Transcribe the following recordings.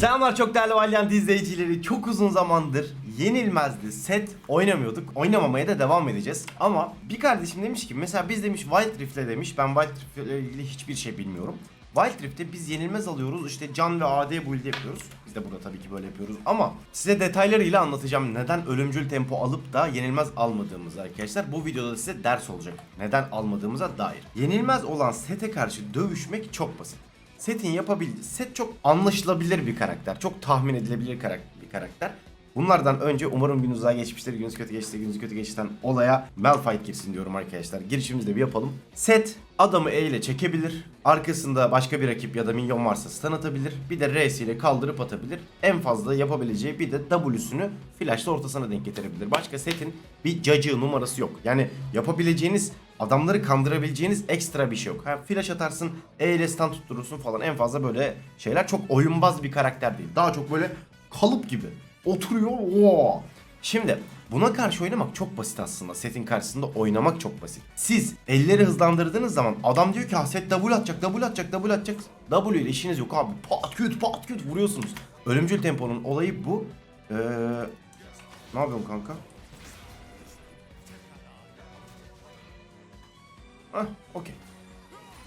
Selamlar çok değerli Valiant izleyicileri. Çok uzun zamandır yenilmezdi set oynamıyorduk. Oynamamaya da devam edeceğiz. Ama bir kardeşim demiş ki mesela biz demiş Wild Rift'le demiş. Ben Wild Rift'le ilgili hiçbir şey bilmiyorum. Wild Rift'te biz yenilmez alıyoruz. işte can ve AD build yapıyoruz. Biz de burada tabii ki böyle yapıyoruz. Ama size detaylarıyla anlatacağım neden ölümcül tempo alıp da yenilmez almadığımızı arkadaşlar. Bu videoda size ders olacak. Neden almadığımıza dair. Yenilmez olan sete karşı dövüşmek çok basit. Set'in yapabildiği, set çok anlaşılabilir bir karakter. Çok tahmin edilebilir bir karakter. Bunlardan önce umarım gününüz daha geçmiştir. Gününüz kötü geçti, gününüz kötü geçten olaya Malphite girsin diyorum arkadaşlar. Girişimizi de bir yapalım. Set adamı E ile çekebilir. Arkasında başka bir rakip ya da minyon varsa stun atabilir. Bir de R'si ile kaldırıp atabilir. En fazla yapabileceği bir de W'sünü flashla ortasına denk getirebilir. Başka setin bir cacığı numarası yok. Yani yapabileceğiniz adamları kandırabileceğiniz ekstra bir şey yok. Ha, flash atarsın, E ile tutturursun falan. En fazla böyle şeyler çok oyunbaz bir karakter değil. Daha çok böyle kalıp gibi. Oturuyor. Oo. Şimdi buna karşı oynamak çok basit aslında. Setin karşısında oynamak çok basit. Siz elleri hızlandırdığınız zaman adam diyor ki ha set double atacak, double atacak, double atacak. W ile işiniz yok abi. Pat küt pat küt vuruyorsunuz. Ölümcül temponun olayı bu. Ee, ne yapıyorsun kanka? Hah okey.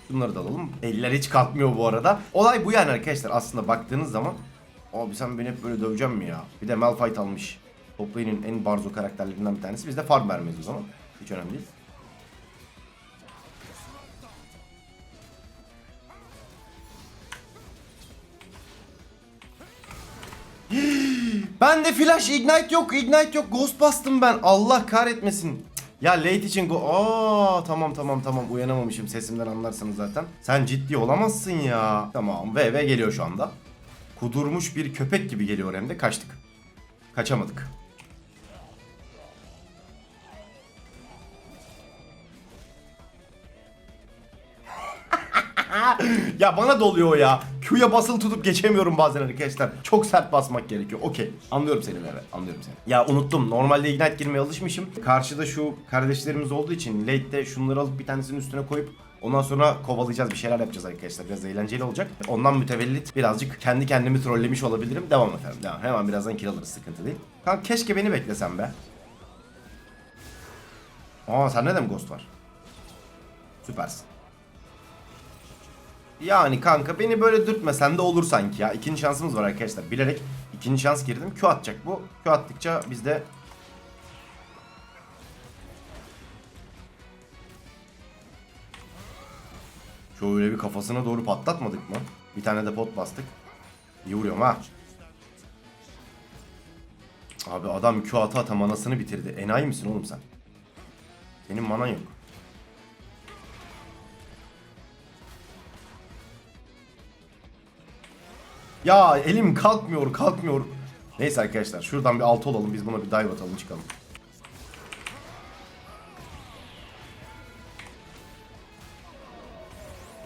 Bunları da alalım. Eller hiç kalkmıyor bu arada. Olay bu yani arkadaşlar aslında baktığınız zaman. Abi sen beni hep böyle döveceksin mi ya? Bir de Malphite almış. Toplayının en barzo karakterlerinden bir tanesi. Biz de farm vermeyiz o zaman. Hiç önemli değil. Ben de flash ignite yok ignite yok ghost bastım ben Allah kahretmesin Ya late için go Aa tamam tamam tamam. Uyanamamışım. Sesimden anlarsınız zaten. Sen ciddi olamazsın ya. Tamam VV geliyor şu anda. Kudurmuş bir köpek gibi geliyor hem de. Kaçtık. Kaçamadık. Ya bana doluyor ya. Q'ya basılı tutup geçemiyorum bazen arkadaşlar. Çok sert basmak gerekiyor. Okey. Anlıyorum seni Merve. Anlıyorum seni. Ya unuttum. Normalde Ignite girmeye alışmışım. Karşıda şu kardeşlerimiz olduğu için late'de şunları alıp bir tanesinin üstüne koyup Ondan sonra kovalayacağız bir şeyler yapacağız arkadaşlar. Biraz eğlenceli olacak. Ondan mütevellit birazcık kendi kendimi trollemiş olabilirim. Devam efendim. Devam. Hemen birazdan kill alırız. Sıkıntı değil. Kanka keşke beni beklesen be. Aa sende de mi ghost var? Süpersin. Yani kanka beni böyle dürtmesen de olur sanki ya. İkinci şansımız var arkadaşlar. Bilerek ikinci şans girdim. Q atacak bu. Q attıkça biz de Şöyle bir kafasına doğru patlatmadık mı? Bir tane de pot bastık. İyi vuruyorum ha. Abi adam Q ata ata manasını bitirdi. Enayi misin oğlum sen? Senin manan yok. Ya elim kalkmıyor kalkmıyor. Neyse arkadaşlar şuradan bir altı olalım biz buna bir dive atalım çıkalım.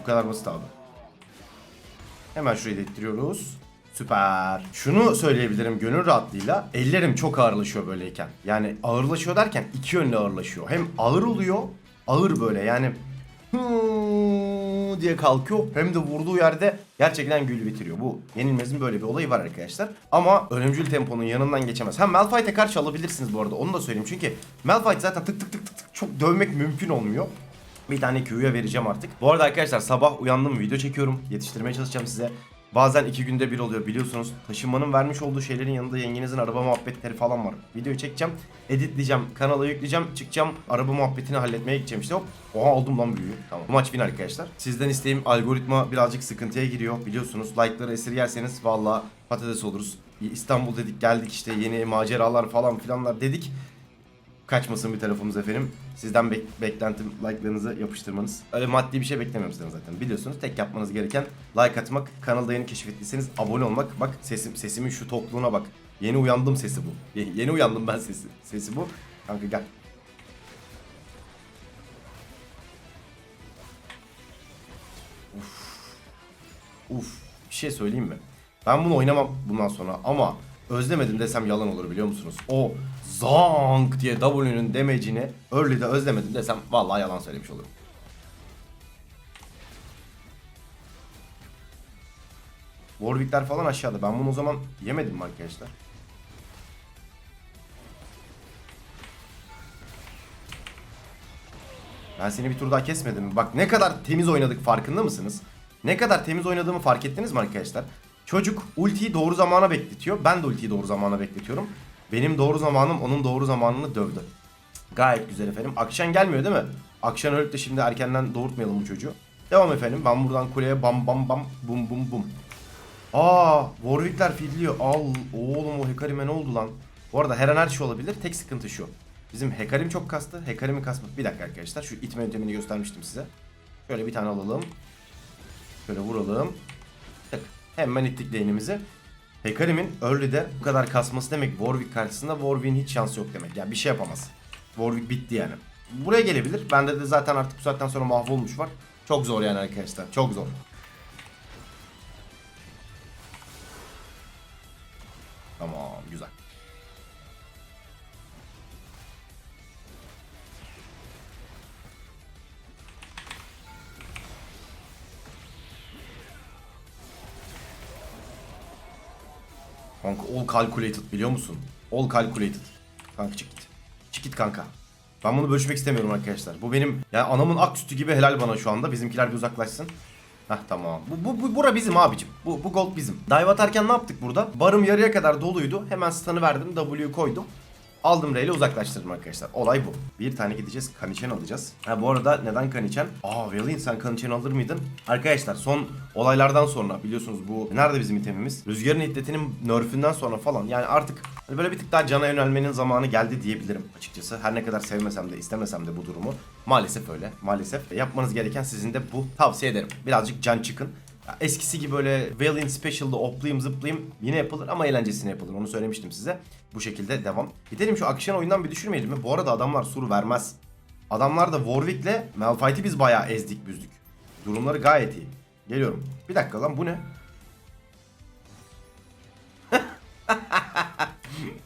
Bu kadar basit abi. Hemen şurayı da ittiriyoruz. Süper. Şunu söyleyebilirim gönül rahatlığıyla. Ellerim çok ağırlaşıyor böyleyken. Yani ağırlaşıyor derken iki yönlü ağırlaşıyor. Hem ağır oluyor, ağır böyle yani diye kalkıyor. Hem de vurduğu yerde gerçekten gül bitiriyor. Bu yenilmezin böyle bir olayı var arkadaşlar. Ama ölümcül temponun yanından geçemez. Hem Malphite'e karşı alabilirsiniz bu arada. Onu da söyleyeyim. Çünkü Malphite zaten tık tık tık tık tık çok dövmek mümkün olmuyor. Bir tane Q'ya vereceğim artık. Bu arada arkadaşlar sabah uyandım video çekiyorum. Yetiştirmeye çalışacağım size. Bazen iki günde bir oluyor biliyorsunuz. Taşınmanın vermiş olduğu şeylerin yanında yengenizin araba muhabbetleri falan var. Videoyu çekeceğim, editleyeceğim, kanala yükleyeceğim, çıkacağım, araba muhabbetini halletmeye gideceğim işte hop. Oha aldım lan büyüğü. Tamam. Bu maç win arkadaşlar. Sizden isteğim algoritma birazcık sıkıntıya giriyor biliyorsunuz. Like'ları esirgerseniz valla patates oluruz. İstanbul dedik geldik işte yeni maceralar falan filanlar dedik kaçmasın bir tarafımız efendim. Sizden bek- beklentim like'larınızı yapıştırmanız. Öyle maddi bir şey beklemiyorum sizden zaten. Biliyorsunuz tek yapmanız gereken like atmak. Kanalda yeni keşfettiyseniz abone olmak. Bak sesim sesimin şu tokluğuna bak. Yeni uyandım sesi bu. Ye- yeni uyandım ben sesi. Sesi bu. Kanka gel. Uf. Uf. Bir şey söyleyeyim mi? Ben bunu oynamam bundan sonra ama özlemedim desem yalan olur biliyor musunuz? O zank diye W'nün demecini early'de özlemedim desem vallahi yalan söylemiş olurum. Warwick'ler falan aşağıda. Ben bunu o zaman yemedim mi arkadaşlar? Ben seni bir tur daha kesmedim? Bak ne kadar temiz oynadık farkında mısınız? Ne kadar temiz oynadığımı fark ettiniz mi arkadaşlar? Çocuk ultiyi doğru zamana bekletiyor. Ben de ultiyi doğru zamana bekletiyorum. Benim doğru zamanım onun doğru zamanını dövdü. Gayet güzel efendim. Akşam gelmiyor değil mi? Akşam ölüp de şimdi erkenden doğurtmayalım bu çocuğu. Devam efendim. Ben buradan kuleye bam bam bam bum bum bum. Aa, Warwick'ler fidliyor. Al oğlum o Hecarim'e ne oldu lan? Bu arada her an her şey olabilir. Tek sıkıntı şu. Bizim Hecarim çok kastı. Hecarim'in kasması. Bir dakika arkadaşlar. Şu itme yöntemini göstermiştim size. Şöyle bir tane alalım. Şöyle vuralım. Hemen ittik lane'imizi. Hecarim'in early'de bu kadar kasması demek Warwick karşısında Warwick'in hiç şansı yok demek. Yani bir şey yapamaz. Warwick bitti yani. Buraya gelebilir. Bende de zaten artık bu saatten sonra mahvolmuş var. Çok zor yani arkadaşlar. Çok zor. Tamam güzel. Kanka all calculated biliyor musun? All calculated. Kanka çık git. Çık git kanka. Ben bunu bölüşmek istemiyorum arkadaşlar. Bu benim yani anamın ak sütü gibi helal bana şu anda. Bizimkiler bir uzaklaşsın. Heh tamam. Bu, bu, bu bura bizim abicim. Bu, bu gold bizim. Dive atarken ne yaptık burada? Barım yarıya kadar doluydu. Hemen stun'ı verdim. W'yu koydum. Aldım R'yle uzaklaştırdım arkadaşlar. Olay bu. Bir tane gideceğiz. Kaniçen alacağız. Ha bu arada neden Kaniçen? Aa Valiant sen Kaniçen alır mıydın? Arkadaşlar son olaylardan sonra biliyorsunuz bu nerede bizim itemimiz? Rüzgarın hiddetinin nerf'ünden sonra falan. Yani artık hani böyle bir tık daha cana yönelmenin zamanı geldi diyebilirim açıkçası. Her ne kadar sevmesem de istemesem de bu durumu. Maalesef öyle. Maalesef. Yapmanız gereken sizin de bu. Tavsiye ederim. Birazcık can çıkın. Eskisi gibi böyle Valiant Special'da oplayayım zıplayayım yine yapılır ama eğlencesine yapılır. Onu söylemiştim size. Bu şekilde devam. Gidelim şu akşam oyundan bir düşürmeyelim mi? Bu arada adamlar sur vermez. Adamlar da Warwick'le Malphite'i biz bayağı ezdik büzdük. Durumları gayet iyi. Geliyorum. Bir dakika lan bu ne?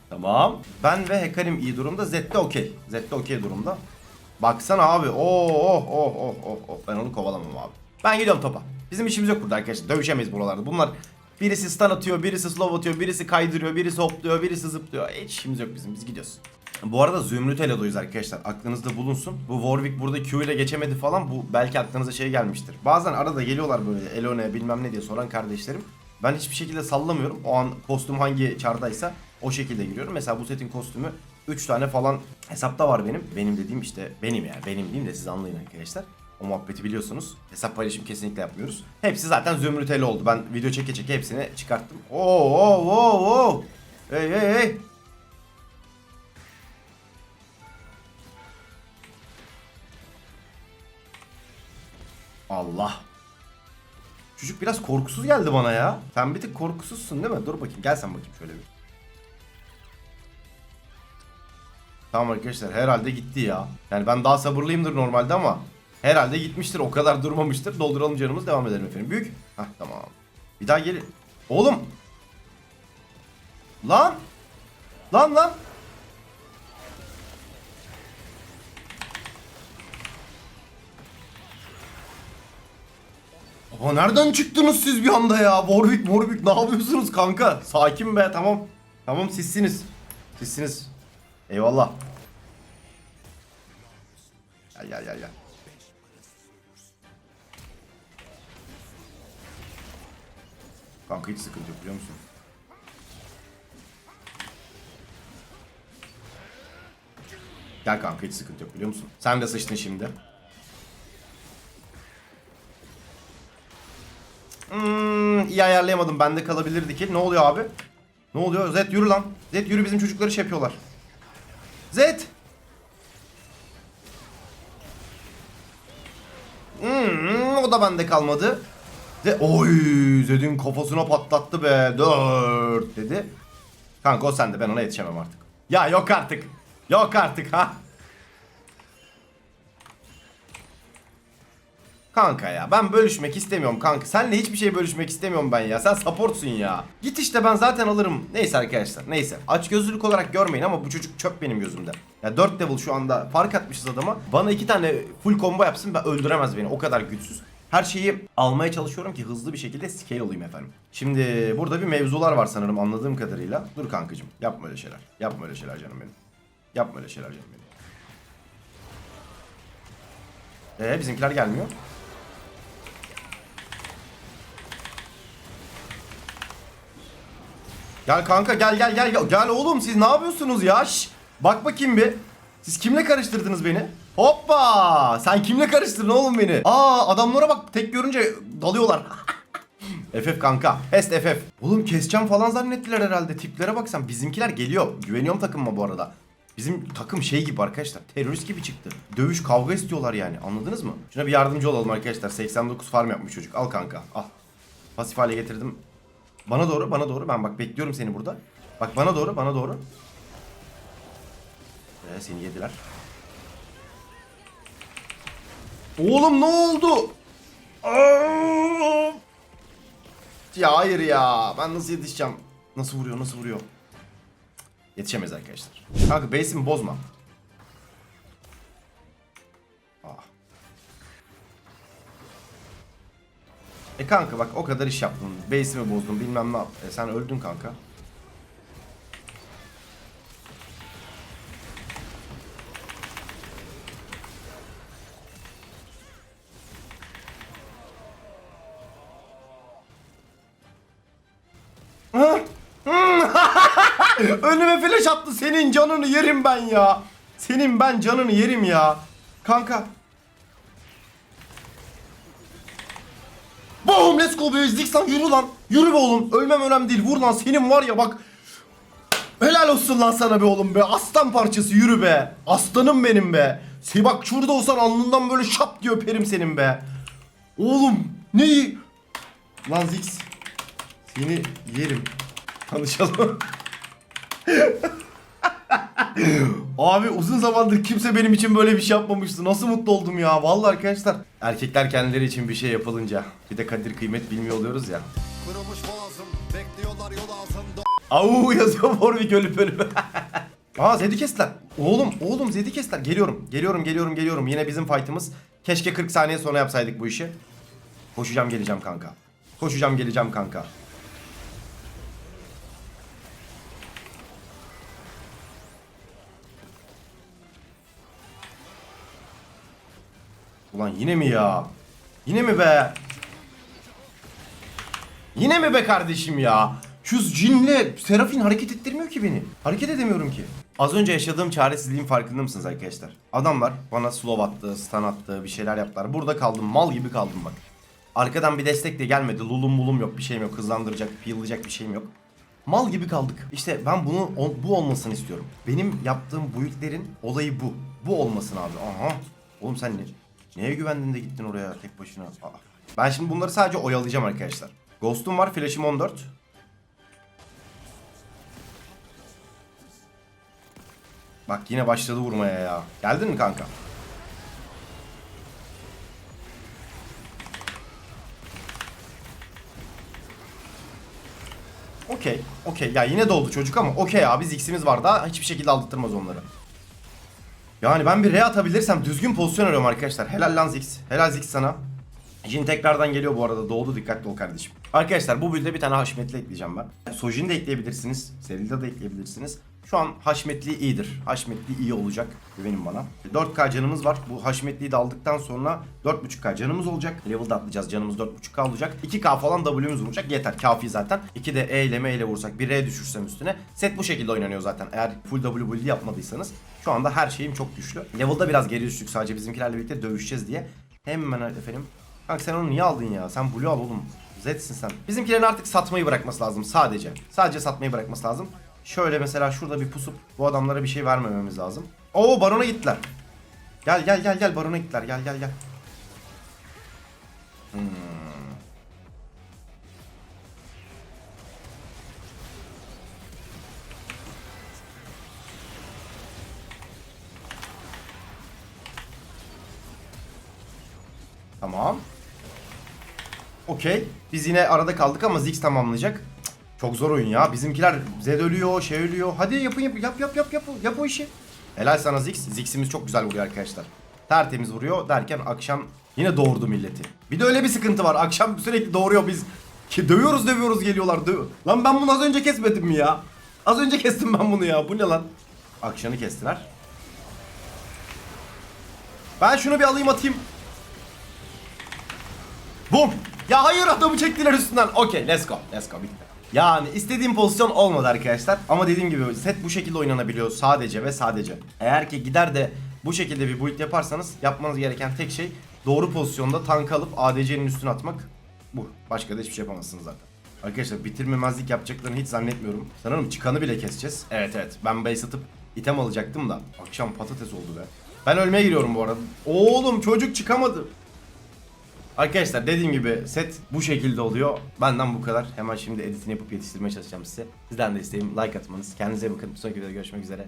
tamam. Ben ve Hekarim iyi durumda. Zed de okey. Zed okey durumda. Baksana abi. Oh oh oh oh oh oh. Ben onu kovalamam abi. Ben gidiyorum topa. Bizim işimiz yok burada arkadaşlar. Dövüşemeyiz buralarda. Bunlar birisi stun atıyor, birisi slow atıyor, birisi kaydırıyor, birisi hopluyor, birisi zıplıyor. Hiç işimiz yok bizim. Biz gidiyoruz. Bu arada Zümrüt Elo'duyuz arkadaşlar. Aklınızda bulunsun. Bu Warwick burada Q ile geçemedi falan. Bu belki aklınıza şey gelmiştir. Bazen arada geliyorlar böyle Elo ne bilmem ne diye soran kardeşlerim. Ben hiçbir şekilde sallamıyorum. O an kostüm hangi çardaysa o şekilde giriyorum. Mesela bu setin kostümü 3 tane falan hesapta var benim. Benim dediğim işte benim yani. Benim diyeyim de siz anlayın arkadaşlar. O muhabbeti biliyorsunuz. Hesap paylaşım kesinlikle yapmıyoruz. Hepsi zaten zümrüt eli oldu. Ben video çeke çeke hepsini çıkarttım. Oo oo oo oo. Hey hey hey. Allah. Çocuk biraz korkusuz geldi bana ya. Sen bir tık korkusuzsun değil mi? Dur bakayım. Gel sen bakayım şöyle bir. Tamam arkadaşlar herhalde gitti ya. Yani ben daha sabırlıyımdır normalde ama herhalde gitmiştir. O kadar durmamıştır. Dolduralım canımız devam edelim efendim. Büyük. Hah tamam. Bir daha gel. Oğlum. Lan. Lan lan. Aa nereden çıktınız siz bir anda ya? Warwick, Warwick ne yapıyorsunuz kanka? Sakin be tamam. Tamam sizsiniz. Sizsiniz. Eyvallah. Gel gel gel gel. Kanka hiç sıkıntı yok biliyor musun? Gel kanka hiç sıkıntı yok biliyor musun? Sen de sıçtın şimdi. Hmm, iyi ayarlayamadım. Bende kalabilirdi ki. Ne oluyor abi? Ne oluyor? Zed yürü lan. Zed yürü bizim çocukları şey yapıyorlar. Zed! Hmm, o da bende kalmadı. Ze Oy, Zed'in kafasına patlattı be. Dört dedi. Kanka o sende ben ona yetişemem artık. Ya yok artık. Yok artık ha. Kanka ya ben bölüşmek istemiyorum kanka. Senle hiçbir şey bölüşmek istemiyorum ben ya. Sen supportsun ya. Git işte ben zaten alırım. Neyse arkadaşlar neyse. Aç gözlülük olarak görmeyin ama bu çocuk çöp benim gözümde. Ya 4 level şu anda fark atmışız adama. Bana iki tane full combo yapsın ben öldüremez beni. O kadar güçsüz. Her şeyi almaya çalışıyorum ki hızlı bir şekilde scale olayım efendim. Şimdi burada bir mevzular var sanırım anladığım kadarıyla. Dur kankacım yapma öyle şeyler. Yapma öyle şeyler canım benim. Yapma öyle şeyler canım benim. Ee bizimkiler gelmiyor. Gel kanka gel gel gel gel. Gel oğlum siz ne yapıyorsunuz ya? Şş, bak bakayım bir. Siz kimle karıştırdınız beni? Hoppa! Sen kimle karıştırdın oğlum beni? Aa adamlara bak tek görünce dalıyorlar. FF kanka. Pest FF. Oğlum keseceğim falan zannettiler herhalde. Tiplere bak sen. Bizimkiler geliyor. Güveniyorum takımıma bu arada. Bizim takım şey gibi arkadaşlar. Terörist gibi çıktı. Dövüş kavga istiyorlar yani. Anladınız mı? Şuna bir yardımcı olalım arkadaşlar. 89 farm yapmış çocuk. Al kanka. Al. Pasif hale getirdim. Bana doğru, bana doğru. Ben bak bekliyorum seni burada. Bak bana doğru, bana doğru. Ee, seni yediler. Oğlum ne oldu? Aa! Ya hayır ya. Ben nasıl yetişeceğim? Nasıl vuruyor, nasıl vuruyor? Cık, Yetişemez arkadaşlar. Kanka base'imi bozma. Ah. E kanka bak o kadar iş yaptın. Base'imi bozdun bilmem ne yap. E sen öldün kanka. Önüme flash attı. Senin canını yerim ben ya. Senin ben canını yerim ya. Kanka. Boom let's go be. Ziksan yürü lan. Yürü be oğlum. Ölmem önemli değil. Vur lan. Senin var ya bak. Helal olsun lan sana be oğlum be. Aslan parçası yürü be. Aslanım benim be. Se bak şurada olsan alnından böyle şap diye öperim senin be. Oğlum ne iyi. Lan Zix. Seni yerim. Tanışalım. Abi uzun zamandır kimse benim için böyle bir şey yapmamıştı. Nasıl mutlu oldum ya. Vallahi arkadaşlar. Erkekler kendileri için bir şey yapılınca. Bir de kadir kıymet bilmiyor oluyoruz ya. Kırılmış boğazım Bekliyorlar yol altında Au yazıyor Warwick ölüp ölüp. Aa Zed'i kestiler. Oğlum oğlum Zed'i kestiler. Geliyorum geliyorum geliyorum geliyorum. Yine bizim fight'ımız. Keşke 40 saniye sonra yapsaydık bu işi. Koşacağım geleceğim kanka. Koşacağım geleceğim kanka. Ulan yine mi ya? Yine mi be? Yine mi be kardeşim ya? Şu cinle Serafin hareket ettirmiyor ki beni. Hareket edemiyorum ki. Az önce yaşadığım çaresizliğin farkında mısınız arkadaşlar? Adamlar bana slow attı, stun attı, bir şeyler yaptılar. Burada kaldım, mal gibi kaldım bak. Arkadan bir destek de gelmedi. Lulum mulum yok, bir şeyim yok. Hızlandıracak, peel'layacak bir şeyim yok. Mal gibi kaldık. İşte ben bunu bu olmasını istiyorum. Benim yaptığım build'lerin olayı bu. Bu olmasın abi. Aha. Oğlum sen ne, neye güvendin de gittin oraya tek başına? Aa. Ben şimdi bunları sadece oyalayacağım arkadaşlar. Ghost'um var, flash'im 14. Bak yine başladı vurmaya ya. Geldin mi kanka? Okey. Okey. Ya yine doldu çocuk ama okey abi Zix'imiz var daha hiçbir şekilde aldırtmaz onları. Yani ben bir re atabilirsem düzgün pozisyon arıyorum arkadaşlar. Helal lan Zix. Helal Zix sana. Jin tekrardan geliyor bu arada. Doğdu dikkatli ol kardeşim. Arkadaşlar bu build'e bir tane Haşmetli ekleyeceğim ben. Sojin de ekleyebilirsiniz. Serilda da ekleyebilirsiniz. Şu an Haşmetli iyidir. Haşmetli iyi olacak. Güvenin bana. 4K canımız var. Bu Haşmetli'yi de aldıktan sonra 4.5K canımız olacak. Level'da atlayacağız. Canımız 4.5K olacak. 2K falan W'muz vuracak. Yeter. Kafi zaten. 2 de E ile M ile vursak. Bir R düşürsem üstüne. Set bu şekilde oynanıyor zaten. Eğer full W build yapmadıysanız. Şu anda her şeyim çok güçlü. Level'da biraz geri düştük sadece bizimkilerle birlikte dövüşeceğiz diye. Hemen efendim. Kanka sen onu niye aldın ya? Sen Blue al oğlum. Zed'sin sen. Bizimkilerin artık satmayı bırakması lazım sadece. Sadece satmayı bırakması lazım. Şöyle mesela şurada bir pusup bu adamlara bir şey vermememiz lazım. Oo barona gittiler. Gel gel gel gel barona gittiler. Gel gel gel. Okey. Biz yine arada kaldık ama Ziggs tamamlayacak. Çok zor oyun ya. Bizimkiler Zed ölüyor, şey ölüyor. Hadi yapın yap yap yap yap yap, yap o işi. Helal sana Ziggs. Ziggs'imiz çok güzel vuruyor arkadaşlar. Tertemiz vuruyor derken akşam Yine doğurdu milleti. Bir de öyle bir sıkıntı var. Akşam sürekli doğuruyor biz. Ki dövüyoruz dövüyoruz geliyorlar. Dö- lan ben bunu az önce kesmedim mi ya? Az önce kestim ben bunu ya. Bu ne lan? Akşanı kestiler. Ben şunu bir alayım atayım. Bum. Ya hayır adamı çektiler üstünden. Okey let's go. Let's go bitti. Yani istediğim pozisyon olmadı arkadaşlar. Ama dediğim gibi set bu şekilde oynanabiliyor sadece ve sadece. Eğer ki gider de bu şekilde bir build yaparsanız yapmanız gereken tek şey doğru pozisyonda tank alıp ADC'nin üstüne atmak. Bu. Başka da hiçbir şey yapamazsınız zaten. Arkadaşlar bitirmemezlik yapacaklarını hiç zannetmiyorum. Sanırım çıkanı bile keseceğiz. Evet evet ben base atıp item alacaktım da. Akşam patates oldu be. Ben ölmeye giriyorum bu arada. Oğlum çocuk çıkamadı. Arkadaşlar dediğim gibi set bu şekilde oluyor. Benden bu kadar. Hemen şimdi editini yapıp yetiştirmeye çalışacağım size. Sizden de isteğim like atmanız. Kendinize bakın. Sonraki videoda görüşmek üzere.